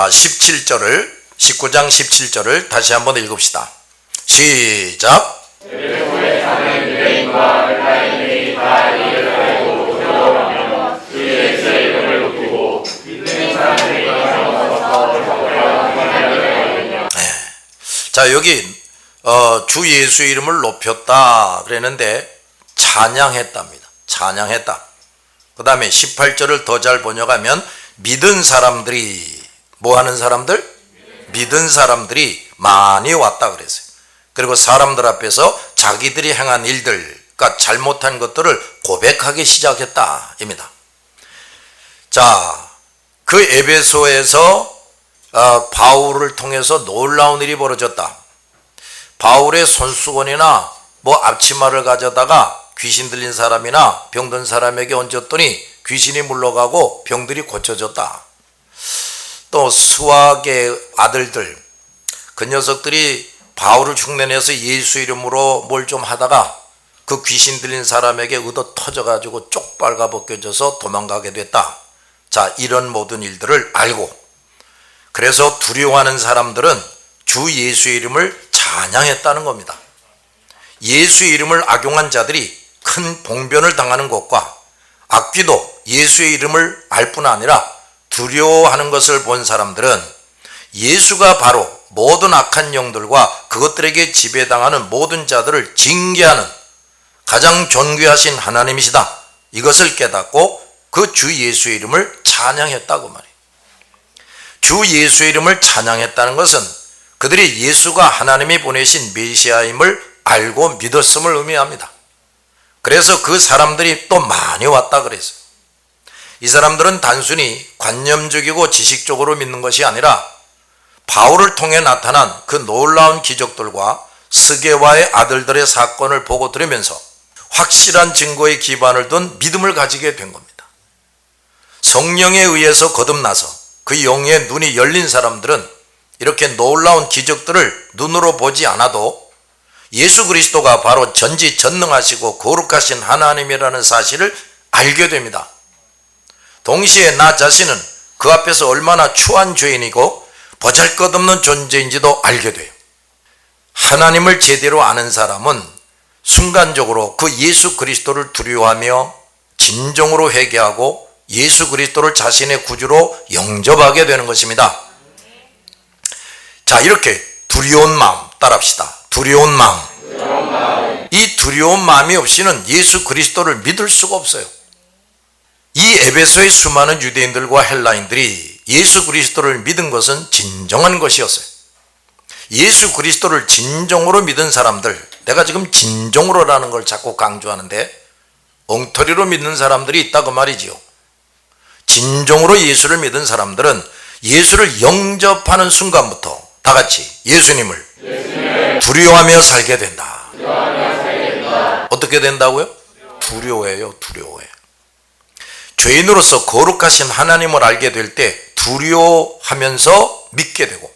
자, 17절을 19장 17절을 다시 한번 읽읍시다. 시작. 자, 여기 어, 주 예수 이름을 높였다 그랬는데 찬양했답니다. 찬양했다. 그 다음에 18절을 더 잘 번역하면 믿은 사람들이 뭐 하는 사람들? 믿은 사람들이 많이 왔다 그랬어요. 그리고 사람들 앞에서 자기들이 행한 일들, 그러니까 잘못한 것들을 고백하기 시작했다. 입니다. 자, 그 에베소에서 어, 바울을 통해서 놀라운 일이 벌어졌다. 바울의 손수건이나 뭐 앞치마를 가져다가 귀신 들린 사람이나 병든 사람에게 얹었더니 귀신이 물러가고 병들이 고쳐졌다. 또 수학의 아들들 그 녀석들이 바울을 흉내내서 예수 이름으로 뭘 좀 하다가 그 귀신 들린 사람에게 얻어 터져가지고 쪽발가 벗겨져서 도망가게 됐다. 자 이런 모든 일들을 알고 그래서 두려워하는 사람들은 주 예수 이름을 찬양했다는 겁니다. 예수 이름을 악용한 자들이 큰 봉변을 당하는 것과 악귀도 예수의 이름을 알 뿐 아니라 두려워하는 것을 본 사람들은 예수가 바로 모든 악한 영들과 그것들에게 지배당하는 모든 자들을 징계하는 가장 존귀하신 하나님이시다. 이것을 깨닫고 그 주 예수의 이름을 찬양했다고 말이에요. 주 예수 이름을 찬양했다는 것은 그들이 예수가 하나님이 보내신 메시아임을 알고 믿었음을 의미합니다. 그래서 그 사람들이 또 많이 왔다 그랬어요. 이 사람들은 단순히 관념적이고 지식적으로 믿는 것이 아니라 바울을 통해 나타난 그 놀라운 기적들과 스게와의 아들들의 사건을 보고 들으면서 확실한 증거에 기반을 둔 믿음을 가지게 된 겁니다. 성령에 의해서 거듭나서 그 영의 눈이 열린 사람들은 이렇게 놀라운 기적들을 눈으로 보지 않아도 예수 그리스도가 바로 전지전능하시고 거룩하신 하나님이라는 사실을 알게 됩니다. 동시에 나 자신은 그 앞에서 얼마나 추한 죄인이고 보잘것없는 존재인지도 알게 돼요. 하나님을 제대로 아는 사람은 순간적으로 그 예수 그리스도를 두려워하며 진정으로 회개하고 예수 그리스도를 자신의 구주로 영접하게 되는 것입니다. 자, 이렇게 두려운 마음 따라합시다. 두려운 마음. 이 두려운 마음이 없이는 예수 그리스도를 믿을 수가 없어요. 이 에베소의 수많은 유대인들과 헬라인들이 예수 그리스도를 믿은 것은 진정한 것이었어요. 예수 그리스도를 진정으로 믿은 사람들, 내가 지금 진정으로라는 걸 자꾸 강조하는데 엉터리로 믿는 사람들이 있다고 말이지요. 진정으로 예수를 믿은 사람들은 예수를 영접하는 순간부터 다 같이 예수님을 두려워하며 살게 된다. 어떻게 된다고요? 두려워해요, 두려워해. 죄인으로서 거룩하신 하나님을 알게 될 때 두려워하면서 믿게 되고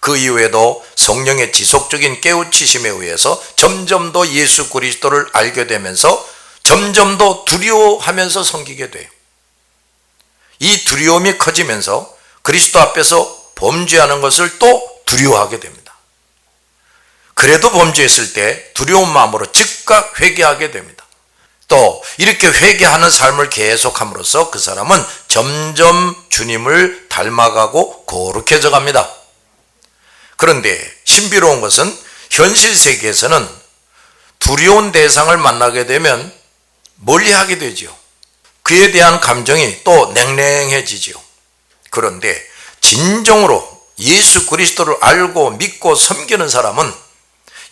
그 이후에도 성령의 지속적인 깨우치심에 의해서 점점 더 예수 그리스도를 알게 되면서 점점 더 두려워하면서 섬기게 돼요. 이 두려움이 커지면서 그리스도 앞에서 범죄하는 것을 또 두려워하게 됩니다. 그래도 범죄했을 때 두려운 마음으로 즉각 회개하게 됩니다. 또 이렇게 회개하는 삶을 계속함으로써 그 사람은 점점 주님을 닮아가고 거룩해져 갑니다. 그런데 신비로운 것은 현실 세계에서는 두려운 대상을 만나게 되면 멀리하게 되지요. 그에 대한 감정이 또 냉랭해지지요. 그런데 진정으로 예수 그리스도를 알고 믿고 섬기는 사람은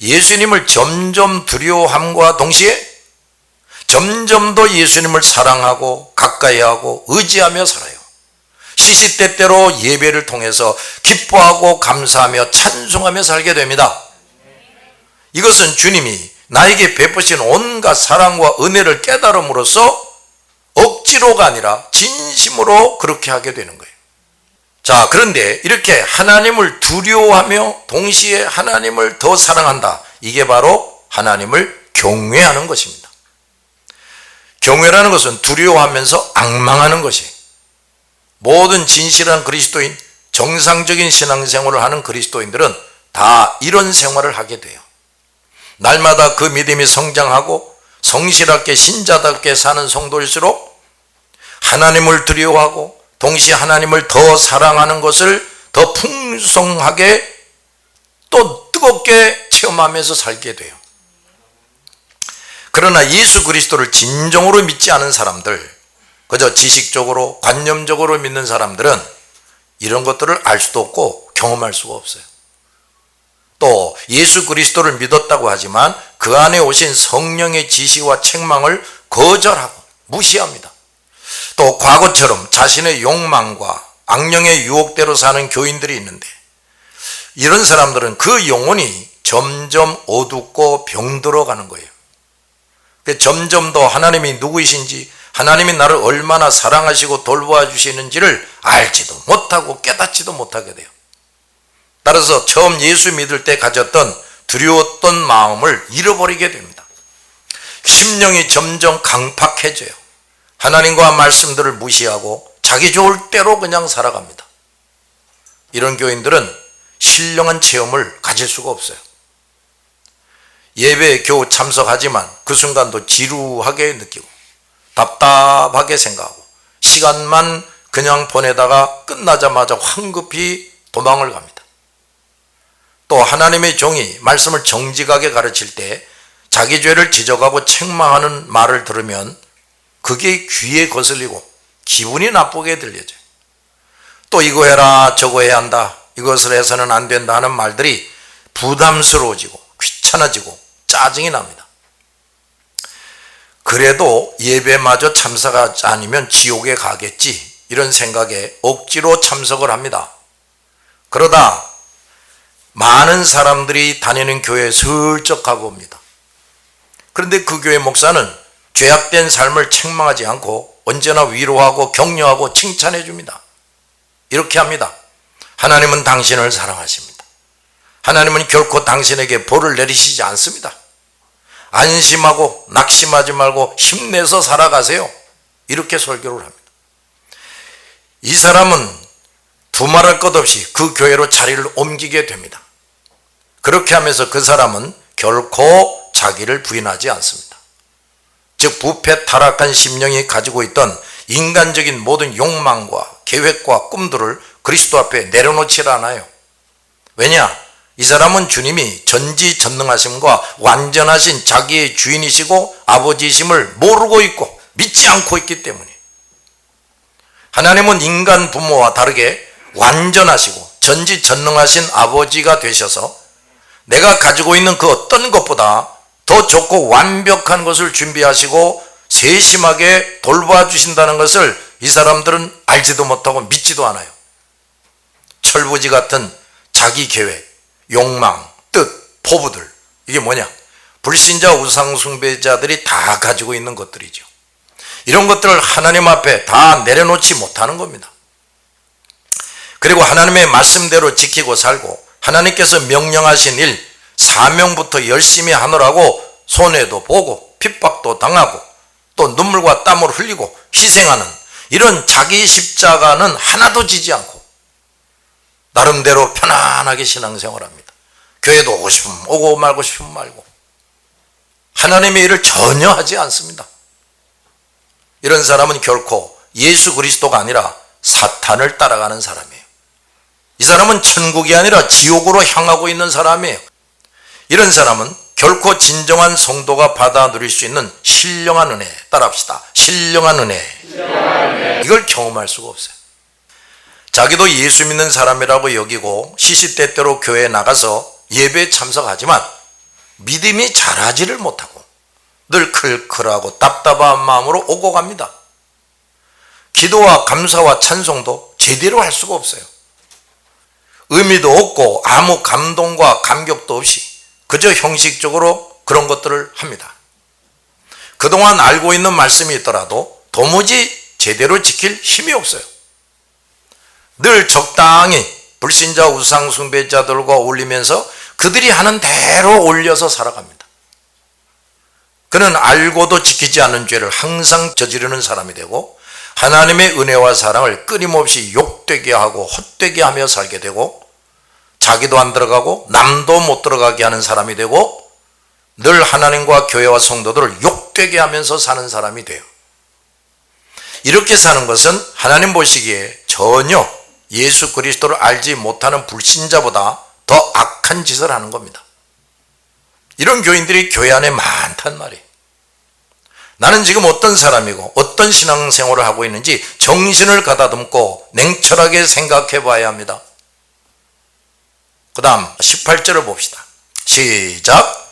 예수님을 점점 두려워함과 동시에 점점 더 예수님을 사랑하고 가까이 하고 의지하며 살아요. 시시때때로 예배를 통해서 기뻐하고 감사하며 찬송하며 살게 됩니다. 이것은 주님이 나에게 베푸신 온갖 사랑과 은혜를 깨달음으로써 억지로가 아니라 진심으로 그렇게 하게 되는 거예요. 자, 그런데 이렇게 하나님을 두려워하며 동시에 하나님을 더 사랑한다. 이게 바로 하나님을 경외하는 것입니다. 경외라는 것은 두려워하면서 악망하는 것이 모든 진실한 그리스도인 정상적인 신앙생활을 하는 그리스도인들은 다 이런 생활을 하게 돼요. 날마다 그 믿음이 성장하고 성실하게 신자답게 사는 성도일수록 하나님을 두려워하고 동시에 하나님을 더 사랑하는 것을 더 풍성하게 또 뜨겁게 체험하면서 살게 돼요. 그러나 예수 그리스도를 진정으로 믿지 않은 사람들, 그저 지식적으로, 관념적으로 믿는 사람들은 이런 것들을 알 수도 없고 경험할 수가 없어요. 또 예수 그리스도를 믿었다고 하지만 그 안에 오신 성령의 지시와 책망을 거절하고 무시합니다. 또 과거처럼 자신의 욕망과 악령의 유혹대로 사는 교인들이 있는데 이런 사람들은 그 영혼이 점점 어둡고 병들어 가는 거예요. 그 점점 더 하나님이 누구이신지 하나님이 나를 얼마나 사랑하시고 돌보아 주시는지를 알지도 못하고 깨닫지도 못하게 돼요. 따라서 처음 예수 믿을 때 가졌던 두려웠던 마음을 잃어버리게 됩니다. 심령이 점점 강팍해져요. 하나님과 말씀들을 무시하고 자기 좋을 대로 그냥 살아갑니다. 이런 교인들은 신령한 체험을 가질 수가 없어요. 예배에 겨우 참석하지만 그 순간도 지루하게 느끼고 답답하게 생각하고 시간만 그냥 보내다가 끝나자마자 황급히 도망을 갑니다. 또 하나님의 종이 말씀을 정직하게 가르칠 때 자기 죄를 지적하고 책망하는 말을 들으면 그게 귀에 거슬리고 기분이 나쁘게 들려져요. 또 이거 해라 저거 해야 한다 이것을 해서는 안 된다 하는 말들이 부담스러워지고 귀찮아지고 짜증이 납니다. 그래도 예배마저 참석하지 않으면 지옥에 가겠지 이런 생각에 억지로 참석을 합니다. 그러다 많은 사람들이 다니는 교회에 슬쩍 가봅니다. 그런데 그 교회 목사는 죄악된 삶을 책망하지 않고 언제나 위로하고 격려하고 칭찬해 줍니다. 이렇게 합니다. 하나님은 당신을 사랑하십니다. 하나님은 결코 당신에게 벌을 내리시지 않습니다. 안심하고 낙심하지 말고 힘내서 살아가세요. 이렇게 설교를 합니다. 이 사람은 두말할 것 없이 그 교회로 자리를 옮기게 됩니다. 그렇게 하면서 그 사람은 결코 자기를 부인하지 않습니다. 즉 부패 타락한 심령이 가지고 있던 인간적인 모든 욕망과 계획과 꿈들을 그리스도 앞에 내려놓지 않아요. 왜냐? 이 사람은 주님이 전지전능하심과 완전하신 자기의 주인이시고 아버지이심을 모르고 있고 믿지 않고 있기 때문에 하나님은 인간 부모와 다르게 완전하시고 전지전능하신 아버지가 되셔서 내가 가지고 있는 그 어떤 것보다 더 좋고 완벽한 것을 준비하시고 세심하게 돌봐 주신다는 것을 이 사람들은 알지도 못하고 믿지도 않아요. 철부지 같은 자기 계획, 욕망, 뜻, 포부들 이게 뭐냐? 불신자 우상 숭배자들이 다 가지고 있는 것들이죠. 이런 것들을 하나님 앞에 다 내려놓지 못하는 겁니다. 그리고 하나님의 말씀대로 지키고 살고 하나님께서 명령하신 일, 사명부터 열심히 하느라고 손해도 보고 핍박도 당하고 또 눈물과 땀을 흘리고 희생하는 이런 자기 십자가는 하나도 지지 않고 나름대로 편안하게 신앙생활합니다. 교회도 오고 싶으면 오고 말고 싶으면 말고 하나님의 일을 전혀 하지 않습니다. 이런 사람은 결코 예수 그리스도가 아니라 사탄을 따라가는 사람이에요. 이 사람은 천국이 아니라 지옥으로 향하고 있는 사람이에요. 이런 사람은 결코 진정한 성도가 받아 누릴 수 있는 신령한 은혜 따라합시다. 신령한 은혜. 이걸 경험할 수가 없어요. 자기도 예수 믿는 사람이라고 여기고 시시때때로 교회에 나가서 예배에 참석하지만 믿음이 자라지를 못하고 늘 클클하고 답답한 마음으로 오고 갑니다. 기도와 감사와 찬송도 제대로 할 수가 없어요. 의미도 없고 아무 감동과 감격도 없이 그저 형식적으로 그런 것들을 합니다. 그동안 알고 있는 말씀이 있더라도 도무지 제대로 지킬 힘이 없어요. 늘 적당히 불신자 우상숭배자들과 어울리면서 그들이 하는 대로 올려서 살아갑니다. 그는 알고도 지키지 않은 죄를 항상 저지르는 사람이 되고 하나님의 은혜와 사랑을 끊임없이 욕되게 하고 헛되게 하며 살게 되고 자기도 안 들어가고 남도 못 들어가게 하는 사람이 되고 늘 하나님과 교회와 성도들을 욕되게 하면서 사는 사람이 돼요. 이렇게 사는 것은 하나님 보시기에 전혀 예수 그리스도를 알지 못하는 불신자보다 더 악한 짓을 하는 겁니다. 이런 교인들이 교회 안에 많단 말이에요. 나는 지금 어떤 사람이고 어떤 신앙생활을 하고 있는지 정신을 가다듬고 냉철하게 생각해 봐야 합니다. 그 다음 18절을 봅시다. 시작.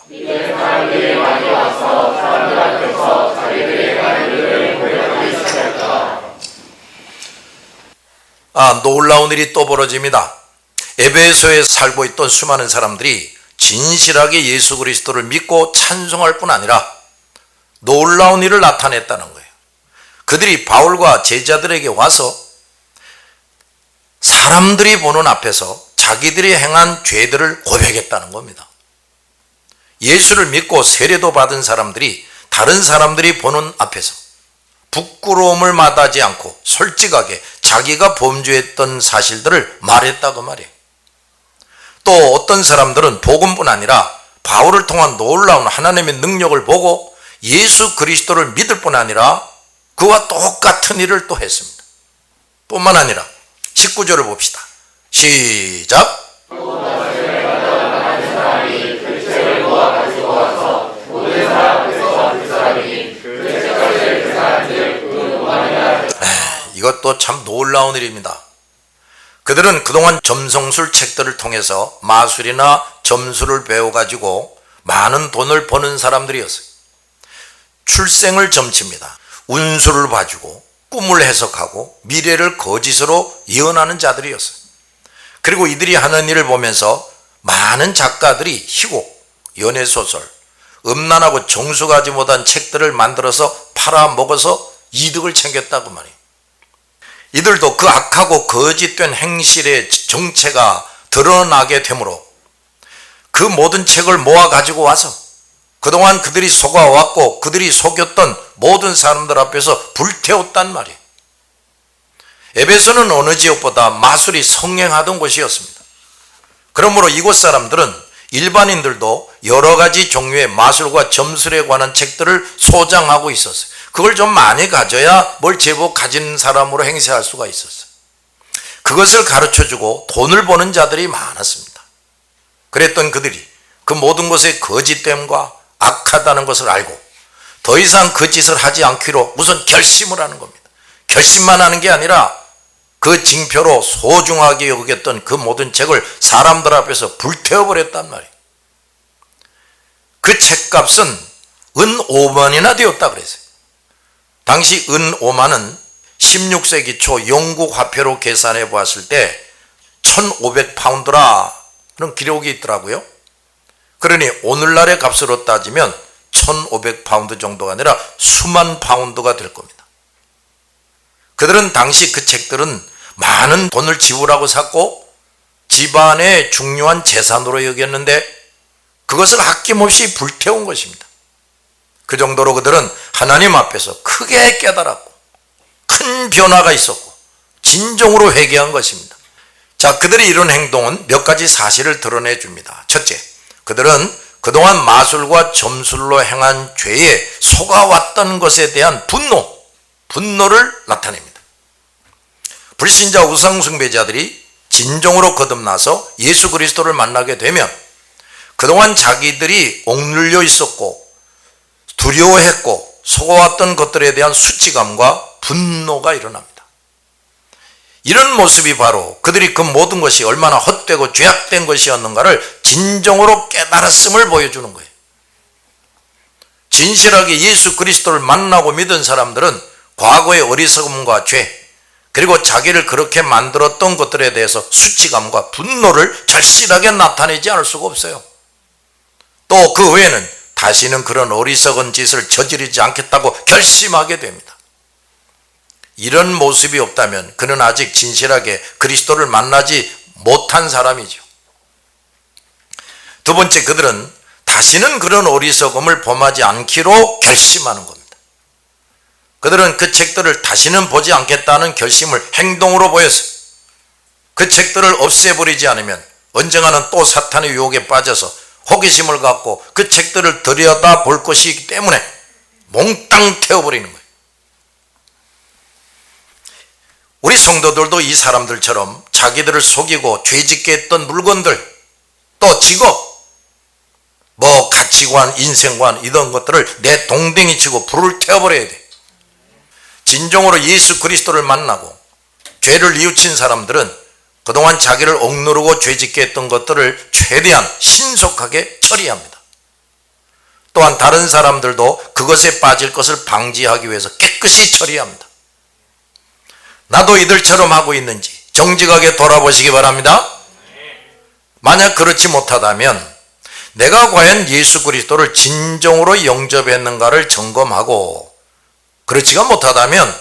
아, 놀라운 일이 또 벌어집니다. 에베소에 살고 있던 수많은 사람들이 진실하게 예수 그리스도를 믿고 찬송할 뿐 아니라 놀라운 일을 나타냈다는 거예요. 그들이 바울과 제자들에게 와서 사람들이 보는 앞에서 자기들이 행한 죄들을 고백했다는 겁니다. 예수를 믿고 세례도 받은 사람들이 다른 사람들이 보는 앞에서 부끄러움을 마다하지 않고 솔직하게 자기가 범죄했던 사실들을 말했다고 말이에요. 또 어떤 사람들은 복음뿐 아니라 바울을 통한 놀라운 하나님의 능력을 보고 예수 그리스도를 믿을 뿐 아니라 그와 똑같은 일을 또 했습니다. 뿐만 아니라 19절을 봅시다. 시작. 이것도 참 놀라운 일입니다. 그들은 그동안 점성술 책들을 통해서 마술이나 점수를 배워가지고 많은 돈을 버는 사람들이었어요. 출생을 점칩니다. 운수를 봐주고 꿈을 해석하고 미래를 거짓으로 예언하는 자들이었어요. 그리고 이들이 하는 일을 보면서 많은 작가들이 희곡, 연애소설, 음란하고 정수가지 못한 책들을 만들어서 팔아먹어서 이득을 챙겼다고 말이에요. 이들도 그 악하고 거짓된 행실의 정체가 드러나게 되므로 그 모든 책을 모아 가지고 와서 그동안 그들이 속아왔고 그들이 속였던 모든 사람들 앞에서 불태웠단 말이에요. 에베소는 어느 지역보다 마술이 성행하던 곳이었습니다. 그러므로 이곳 사람들은 일반인들도 여러 가지 종류의 마술과 점술에 관한 책들을 소장하고 있었어요. 그걸 좀 많이 가져야 뭘 제법 가진 사람으로 행세할 수가 있었어요. 그것을 가르쳐 주고 돈을 버는 자들이 많았습니다. 그랬던 그들이 그 모든 것의 거짓됨과 악하다는 것을 알고 더 이상 그 짓을 하지 않기로 무슨 결심을 하는 겁니다. 결심만 하는 게 아니라 그 징표로 소중하게 여겼던 그 모든 책을 사람들 앞에서 불태워버렸단 말이에요. 그 책값은 은 5만이나 되었다 그랬어요. 당시 은 5만은 16세기 초 영국 화폐로 계산해 보았을 때 1500파운드라는 기록이 있더라고요. 그러니 오늘날의 값으로 따지면 1500파운드 정도가 아니라 수만 파운드가 될 겁니다. 그들은 당시 그 책들은 많은 돈을 지불하고 샀고 집안의 중요한 재산으로 여겼는데 그것을 아낌없이 불태운 것입니다. 그 정도로 그들은 하나님 앞에서 크게 깨달았고 큰 변화가 있었고 진정으로 회개한 것입니다. 자, 그들이 이런 행동은 몇 가지 사실을 드러내 줍니다. 첫째, 그들은 그동안 마술과 점술로 행한 죄에 속아왔던 것에 대한 분노, 분노를 나타냅니다. 불신자 우상숭배자들이 진정으로 거듭나서 예수 그리스도를 만나게 되면 그동안 자기들이 옥눌려 있었고 두려워했고 속아왔던 것들에 대한 수치감과 분노가 일어납니다. 이런 모습이 바로 그들이 그 모든 것이 얼마나 헛되고 죄악된 것이었는가를 진정으로 깨달았음을 보여주는 거예요. 진실하게 예수 그리스도를 만나고 믿은 사람들은 과거의 어리석음과 죄, 그리고 자기를 그렇게 만들었던 것들에 대해서 수치감과 분노를 절실하게 나타내지 않을 수가 없어요. 또 그 외에는 다시는 그런 어리석은 짓을 저지르지 않겠다고 결심하게 됩니다. 이런 모습이 없다면 그는 아직 진실하게 그리스도를 만나지 못한 사람이죠. 두 번째, 그들은 다시는 그런 어리석음을 범하지 않기로 결심하는 겁니다. 그들은 그 책들을 다시는 보지 않겠다는 결심을 행동으로 보였어요. 그 책들을 없애버리지 않으면 언젠가는 또 사탄의 유혹에 빠져서 호기심을 갖고 그 책들을 들여다 볼 것이기 때문에 몽땅 태워버리는 거예요. 우리 성도들도 이 사람들처럼 자기들을 속이고 죄짓게 했던 물건들, 또 직업, 뭐 가치관, 인생관 이런 것들을 내 동댕이 치고 불을 태워버려야 돼. 진정으로 예수 그리스도를 만나고 죄를 뉘우친 사람들은 그동안 자기를 억누르고 죄짓게 했던 것들을 최대한 신속하게 처리합니다. 또한 다른 사람들도 그것에 빠질 것을 방지하기 위해서 깨끗이 처리합니다. 나도 이들처럼 하고 있는지 정직하게 돌아보시기 바랍니다. 만약 그렇지 못하다면 내가 과연 예수 그리스도를 진정으로 영접했는가를 점검하고 그렇지가 못하다면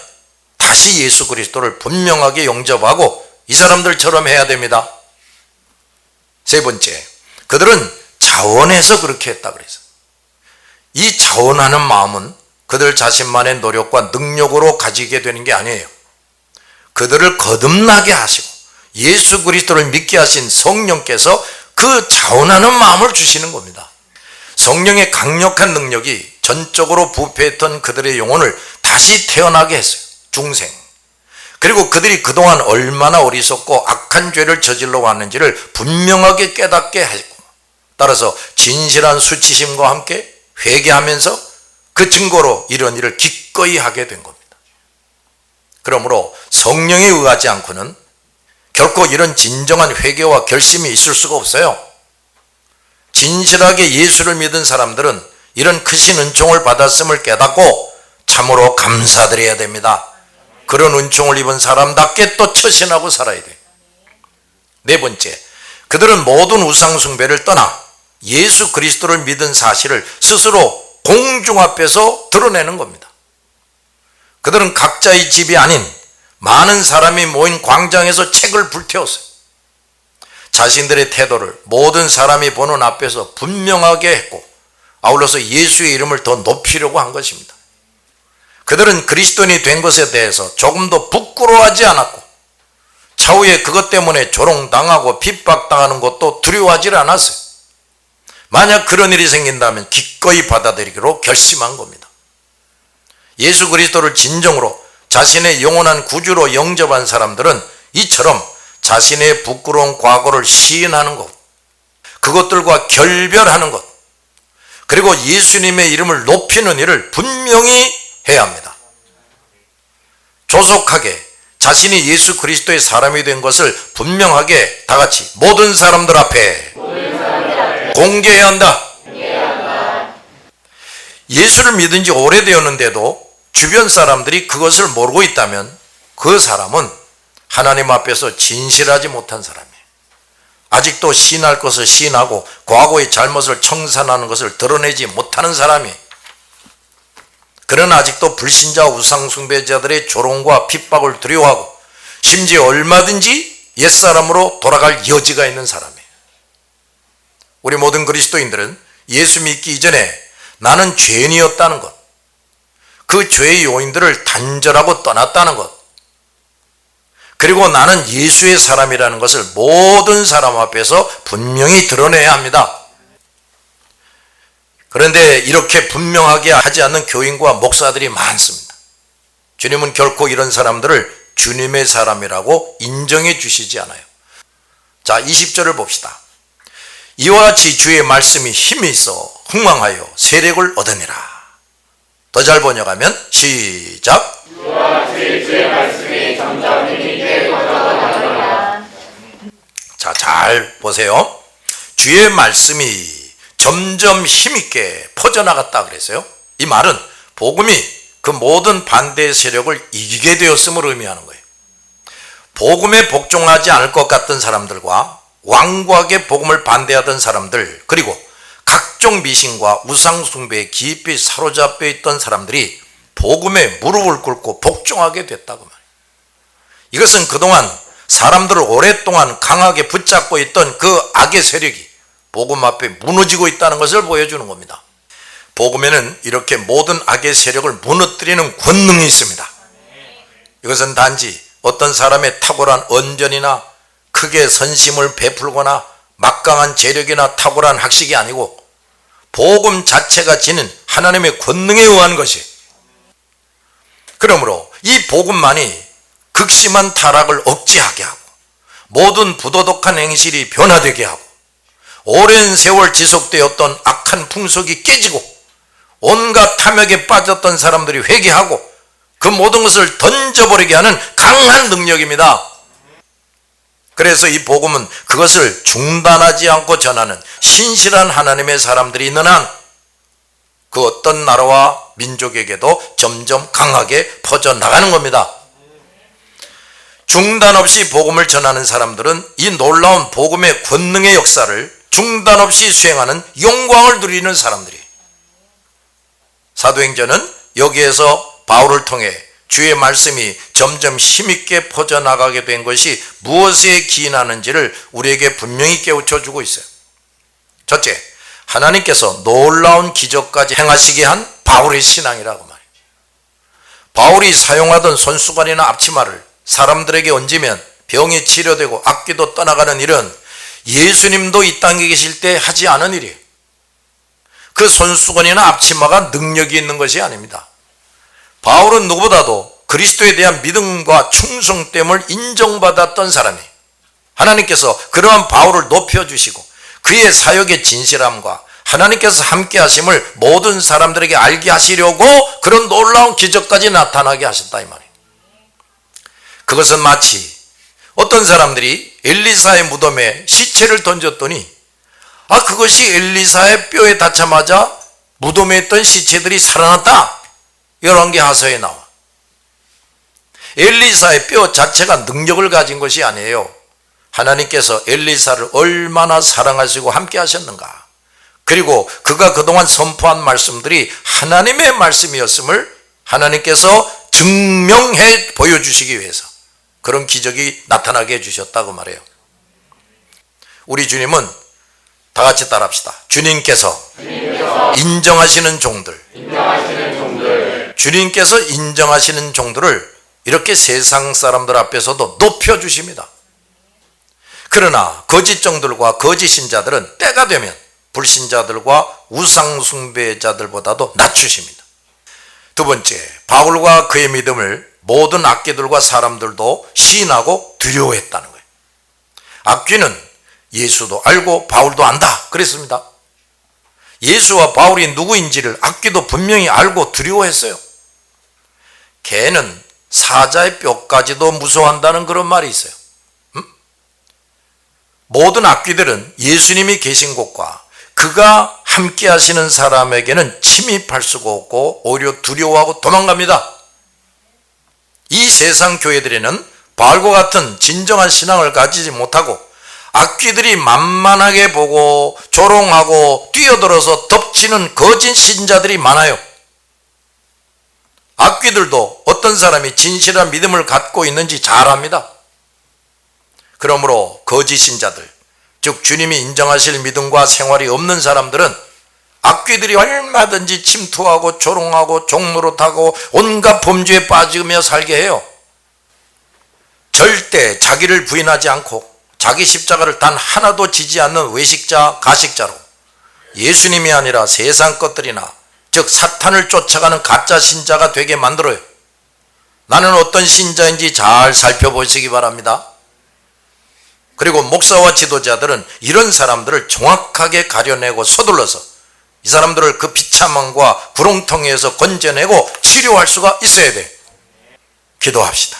다시 예수 그리스도를 분명하게 영접하고 이 사람들처럼 해야 됩니다. 세 번째, 그들은 자원해서 그렇게 했다 그래서 이 자원하는 마음은 그들 자신만의 노력과 능력으로 가지게 되는 게 아니에요. 그들을 거듭나게 하시고 예수 그리스도를 믿게 하신 성령께서 그 자원하는 마음을 주시는 겁니다. 성령의 강력한 능력이 전적으로 부패했던 그들의 영혼을 다시 태어나게 했어요. 중생. 그리고 그들이 그동안 얼마나 어리석고 악한 죄를 저질러 왔는지를 분명하게 깨닫게 했고 따라서 진실한 수치심과 함께 회개하면서 그 증거로 이런 일을 기꺼이 하게 된 겁니다. 그러므로 성령에 의하지 않고는 결코 이런 진정한 회개와 결심이 있을 수가 없어요. 진실하게 예수를 믿은 사람들은 이런 크신 은총을 받았음을 깨닫고 참으로 감사드려야 됩니다. 그런 은총을 입은 사람답게 또 처신하고 살아야 돼. 네 번째, 그들은 모든 우상숭배를 떠나 예수 그리스도를 믿은 사실을 스스로 공중 앞에서 드러내는 겁니다. 그들은 각자의 집이 아닌 많은 사람이 모인 광장에서 책을 불태웠어요. 자신들의 태도를 모든 사람이 보는 앞에서 분명하게 했고 아울러서 예수의 이름을 더 높이려고 한 것입니다. 그들은 그리스도인이 된 것에 대해서 조금도 부끄러워하지 않았고 차후에 그것 때문에 조롱당하고 핍박당하는 것도 두려워하지 않았어요. 만약 그런 일이 생긴다면 기꺼이 받아들이기로 결심한 겁니다. 예수 그리스도를 진정으로 자신의 영원한 구주로 영접한 사람들은 이처럼 자신의 부끄러운 과거를 시인하는 것, 그것들과 결별하는 것, 그리고 예수님의 이름을 높이는 일을 분명히 해야 합니다. 조속하게 자신이 예수 그리스도의 사람이 된 것을 분명하게 다 같이 모든 사람들 앞에 공개해야 한다. 예수를 믿은 지 오래되었는데도 주변 사람들이 그것을 모르고 있다면 그 사람은 하나님 앞에서 진실하지 못한 사람이에요. 아직도 시인할 것을 시인하고 과거의 잘못을 청산하는 것을 드러내지 못하는 사람이에요. 그러나 아직도 불신자 우상숭배자들의 조롱과 핍박을 두려워하고 심지어 얼마든지 옛사람으로 돌아갈 여지가 있는 사람이에요. 우리 모든 그리스도인들은 예수 믿기 이전에 나는 죄인이었다는 것, 그 죄의 요인들을 단절하고 떠났다는 것, 그리고 나는 예수의 사람이라는 것을 모든 사람 앞에서 분명히 드러내야 합니다. 그런데 이렇게 분명하게 하지 않는 교인과 목사들이 많습니다. 주님은 결코 이런 사람들을 주님의 사람이라고 인정해 주시지 않아요. 자, 20절을 봅시다. 이와 같이 주의 말씀이 힘이 있어 흥망하여 세력을 얻으니라. 더 잘 번역하면 시작. 자, 잘 보세요. 주의 말씀이 점점 힘있게 퍼져나갔다 그랬어요. 이 말은 복음이 그 모든 반대 세력을 이기게 되었음을 의미하는 거예요. 복음에 복종하지 않을 것 같던 사람들과 완고하게 복음을 반대하던 사람들 그리고 각종 미신과 우상숭배에 깊이 사로잡혀 있던 사람들이 복음에 무릎을 꿇고 복종하게 됐다고 말이에요. 이것은 그동안 사람들을 오랫동안 강하게 붙잡고 있던 그 악의 세력이 복음 앞에 무너지고 있다는 것을 보여주는 겁니다. 복음에는 이렇게 모든 악의 세력을 무너뜨리는 권능이 있습니다. 이것은 단지 어떤 사람의 탁월한 언전이나 크게 선심을 베풀거나 막강한 재력이나 탁월한 학식이 아니고 복음 자체가 지닌 하나님의 권능에 의한 것이 그러므로 이 복음만이 극심한 타락을 억제하게 하고 모든 부도덕한 행실이 변화되게 하고 오랜 세월 지속되었던 악한 풍속이 깨지고 온갖 탐욕에 빠졌던 사람들이 회개하고 그 모든 것을 던져버리게 하는 강한 능력입니다. 그래서 이 복음은 그것을 중단하지 않고 전하는 신실한 하나님의 사람들이 있는 한 그 어떤 나라와 민족에게도 점점 강하게 퍼져나가는 겁니다. 중단 없이 복음을 전하는 사람들은 이 놀라운 복음의 권능의 역사를 중단 없이 수행하는 영광을 누리는 사람들이 사도행전은 여기에서 바울을 통해 주의 말씀이 점점 힘있게 퍼져나가게 된 것이 무엇에 기인하는지를 우리에게 분명히 깨우쳐 주고 있어요. 첫째, 하나님께서 놀라운 기적까지 행하시게 한 바울의 신앙이라고 말해요. 바울이 사용하던 손수건이나 앞치마를 사람들에게 얹으면 병이 치료되고 악기도 떠나가는 일은 예수님도 이 땅에 계실 때 하지 않은 일이에요. 그 손수건이나 앞치마가 능력이 있는 것이 아닙니다. 바울은 누구보다도 그리스도에 대한 믿음과 충성 됨을 인정받았던 사람이에요. 하나님께서 그러한 바울을 높여주시고 그의 사역의 진실함과 하나님께서 함께 하심을 모든 사람들에게 알게 하시려고 그런 놀라운 기적까지 나타나게 하셨다 이 말이에요. 그것은 마치 어떤 사람들이 엘리사의 무덤에 시체를 던졌더니 아 그것이 엘리사의 뼈에 닿자마자 무덤에 있던 시체들이 살아났다. 게 하서에 나와. 엘리사의 뼈 자체가 능력을 가진 것이 아니에요. 하나님께서 엘리사를 얼마나 사랑하시고 함께 하셨는가. 그리고 그가 그동안 선포한 말씀들이 하나님의 말씀이었음을 하나님께서 증명해 보여주시기 위해서 그런 기적이 나타나게 해주셨다고 말해요. 우리 주님은 다 같이 따라합시다. 주님께서, 주님께서 인정하시는, 종들, 인정하시는 종들, 주님께서 인정하시는 종들을 이렇게 세상 사람들 앞에서도 높여주십니다. 그러나 거짓 종들과 거짓 신자들은 때가 되면 불신자들과 우상숭배자들보다도 낮추십니다. 두 번째, 바울과 그의 믿음을 모든 악기들과 사람들도 시인하고 두려워했다는 거예요. 악귀는 예수도 알고 바울도 안다. 그랬습니다. 예수와 바울이 누구인지를 악귀도 분명히 알고 두려워했어요. 개는 사자의 뼈까지도 무서워한다는 그런 말이 있어요. 음? 모든 악귀들은 예수님이 계신 곳과 그가 함께 하시는 사람에게는 침입할 수가 없고 오히려 두려워하고 도망갑니다. 이 세상 교회들에는 바울과 같은 진정한 신앙을 가지지 못하고 악귀들이 만만하게 보고 조롱하고 뛰어들어서 덮치는 거짓 신자들이 많아요. 악귀들도 어떤 사람이 진실한 믿음을 갖고 있는지 잘 압니다. 그러므로 거짓 신자들, 즉 주님이 인정하실 믿음과 생활이 없는 사람들은 악귀들이 얼마든지 침투하고 조롱하고 종노릇하고 온갖 범죄에 빠지며 살게 해요. 절대 자기를 부인하지 않고 자기 십자가를 단 하나도 지지 않는 외식자, 가식자로 예수님이 아니라 세상 것들이나 즉 사탄을 쫓아가는 가짜 신자가 되게 만들어요. 나는 어떤 신자인지 잘 살펴보시기 바랍니다. 그리고 목사와 지도자들은 이런 사람들을 정확하게 가려내고 서둘러서 이 사람들을 그 비참함과 구렁텅이에서 건져내고 치료할 수가 있어야 돼. 기도합시다.